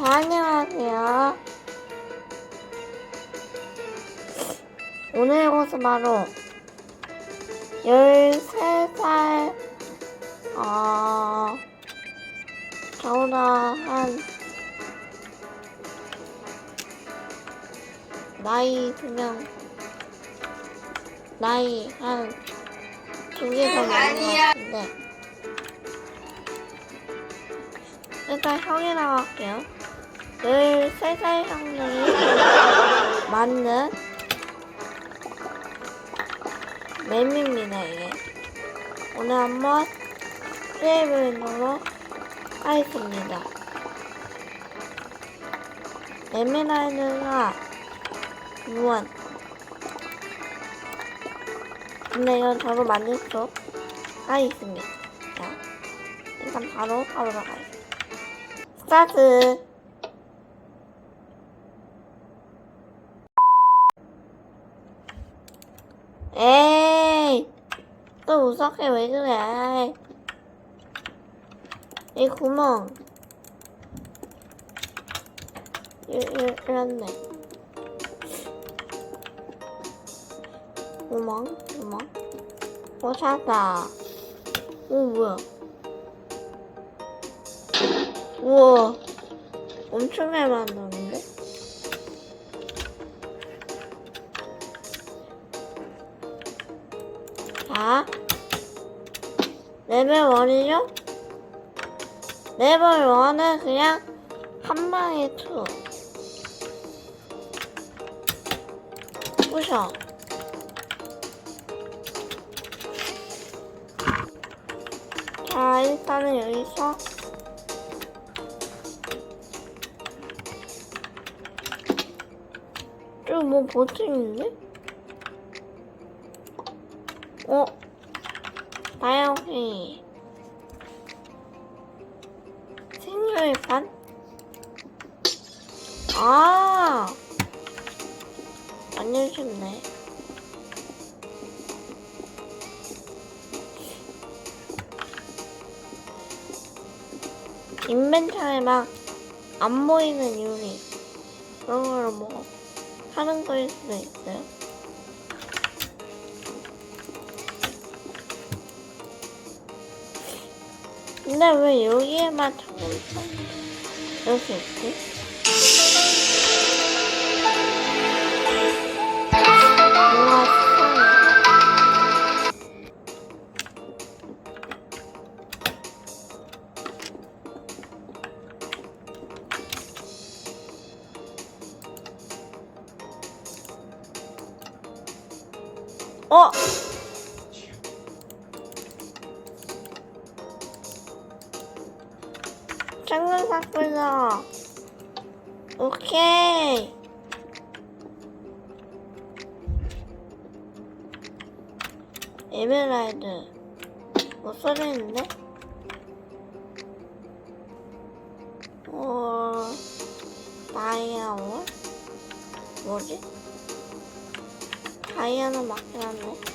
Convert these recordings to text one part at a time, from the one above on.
안녕하세요. 오늘 곳은 바로 13살, 어, 저보다 한, 나이 두명 나이 한, 두 개 더 많은 것 같은데. 일단 형이라고 할게요. 13살 형님이 맞는 맵입니다, 이게. 오늘 한번 플레이해보도록 하겠습니다. 에메랄드가 무한. 근데 이건 저도 만들 수 하겠습니다. 자, 일단 바로 가보도록 하겠습니다. 스타트! 에이! 또 무섭게 왜 그래? 이 구멍. 이, 이, 이렇네. 구멍, 구멍. 오, 찾았다. 오, 뭐야. 우와. 엄청 잘 만들었는 자, 레벨 1이죠? 레벨 1은 그냥 한 방에 투. 부셔. 자, 일단은 여기서 저뭐 버튼인데? 어? 다양히 생일판? 아 완전 쉽네 인벤터에 막 안 보이는 유리 그런 걸뭐 하는 거일 수도 있어요. 근데 왜 여기에만 자꾸 이렇게 있지? 수상해. 어? 샀구나. 오케이. 에메랄드. 뭐 써져있는데? 어, 다이아올? 뭐지? 다이아는 맞긴 한데.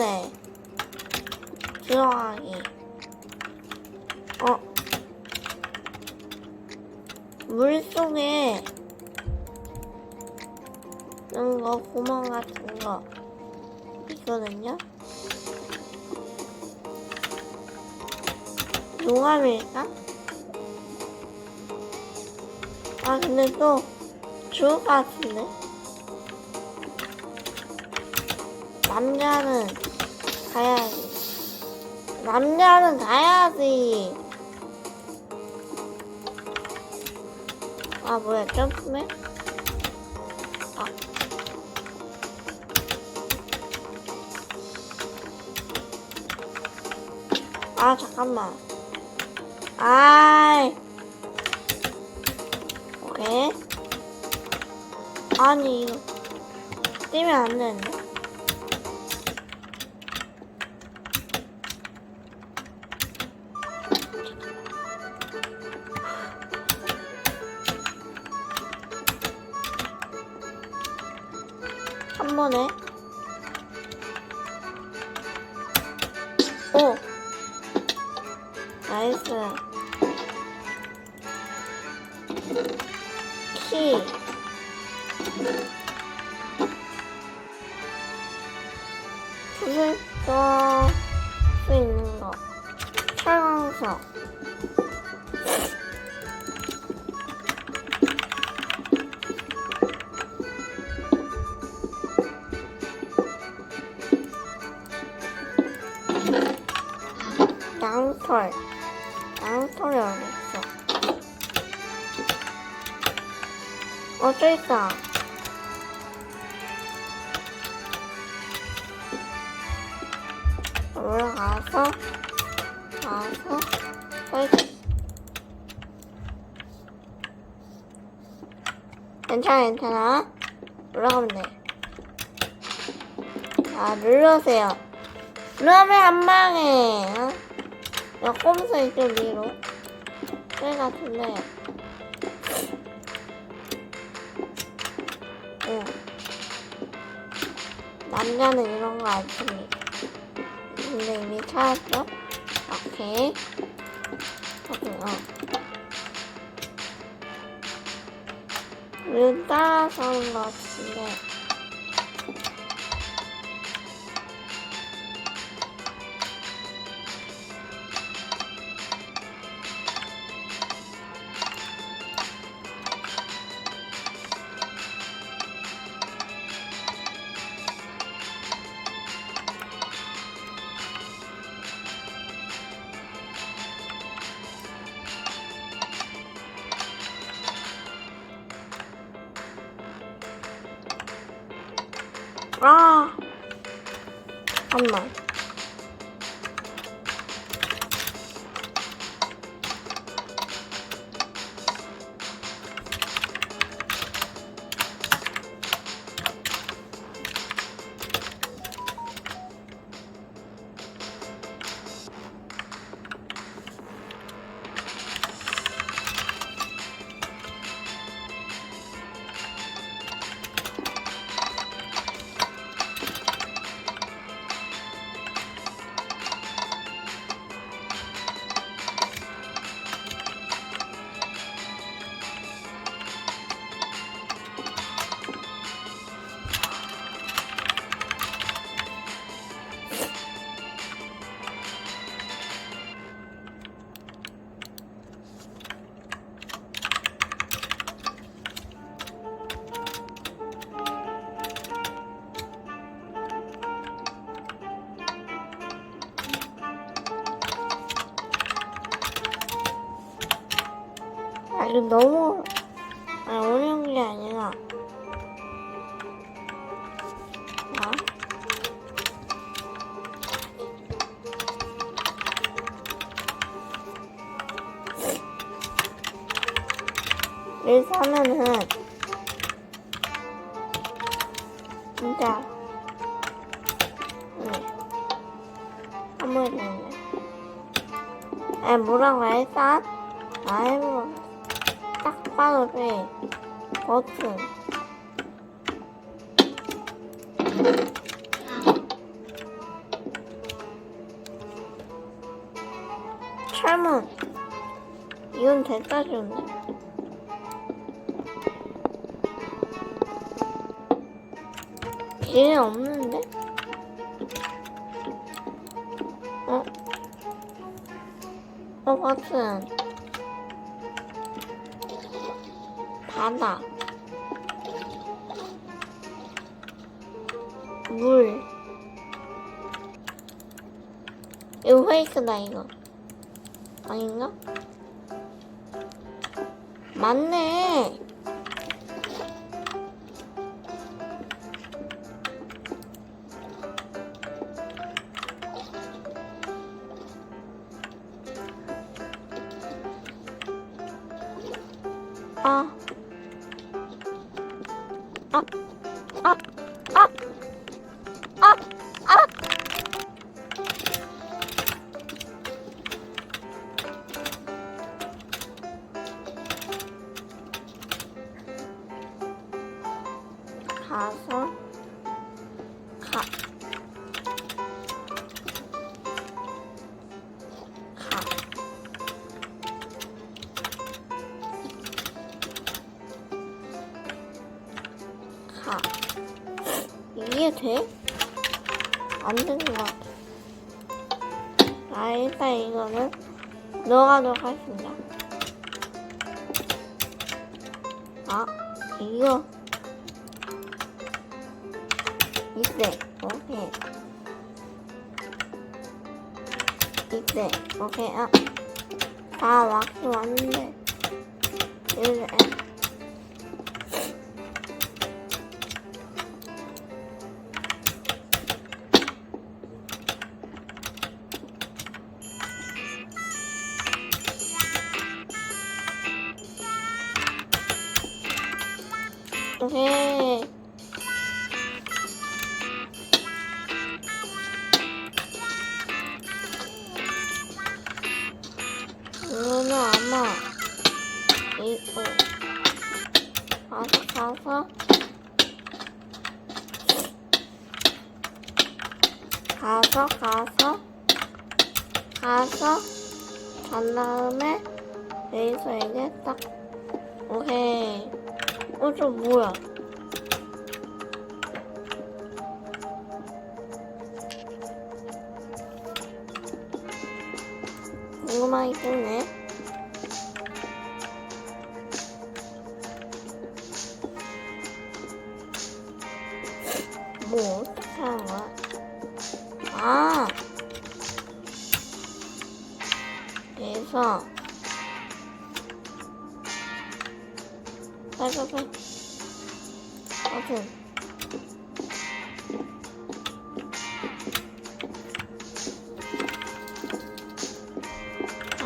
이런데 들어가기 어? 물속에 이런 거 구멍 같은 거 있거든요? 용암일까? 아 근데 또 죽을 것 같은데? 남자는 가야지 남자는 가야지. 아 뭐야 점프맨? 아. 아 잠깐만. 아이. 오케이 아니 이거 뛰면 안 되는데 나이스. 키. 부술 수 있는 거. 철광 석. 양털. 양털이 어디 있어? 어, 저 있다. 올라가서, 가서, 설치. 괜찮아, 괜찮아. 올라가면 돼. 아, 눌러세요. 그러면 안 망해. 어? 야, 꼼수 이쪽 위로. 그래 같은데. 응. 남자는 이런 거 안 씁니다. 근데 이미 찾았어? 오케이. 오케이, 어. 우리 따라서 하는 거 같은데. 이거 너무, 아, 어려운 게 아니라. 아? 이렇게 하면은, 진짜, 네. 한번 되네. 에, 뭐라고 했어? 아이고. 돼. 버튼. 철문. 이건 됐다 좋네. 길이 없는데? 어? 어, 버튼. 바다. 물. 이거 페이크다 이거 아닌가? 맞네 돼? 안 되는 것 같아. 아, 일단 이거는 넣어가도록 하겠습니다. 아, 이거. 이때, 오케이. 이때, 오케이. 아, 다 왔긴 왔는데. 이래. 이거는 아마 이거 가서 가서. 가서 가서. 가서. 간 다음에 여기서 이제 딱 오케이. 어, 저 뭐야? 궁금하긴 했네.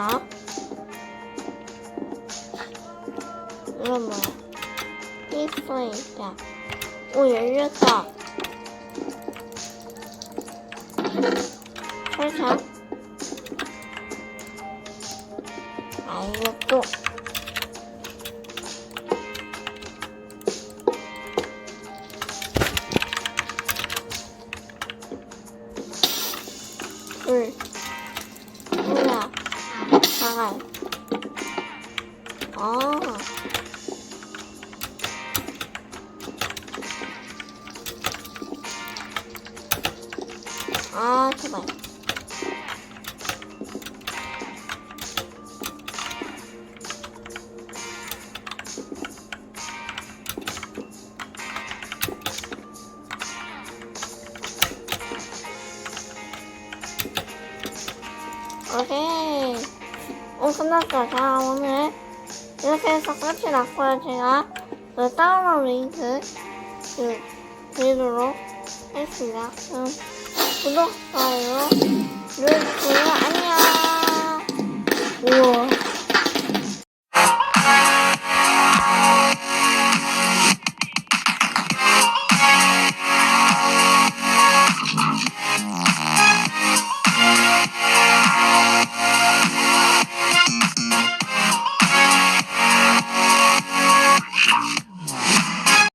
아? 이건 뭐야? 있어, 있다. 오, 열렸다. 끝났다. 자, 오늘 이렇게 해서 끝이 났고요. 제가 그 다운로드 링크 그 드리도록 하겠습니다. 그럼 구독, 좋아요 눌러주세요. 안녕. 우와.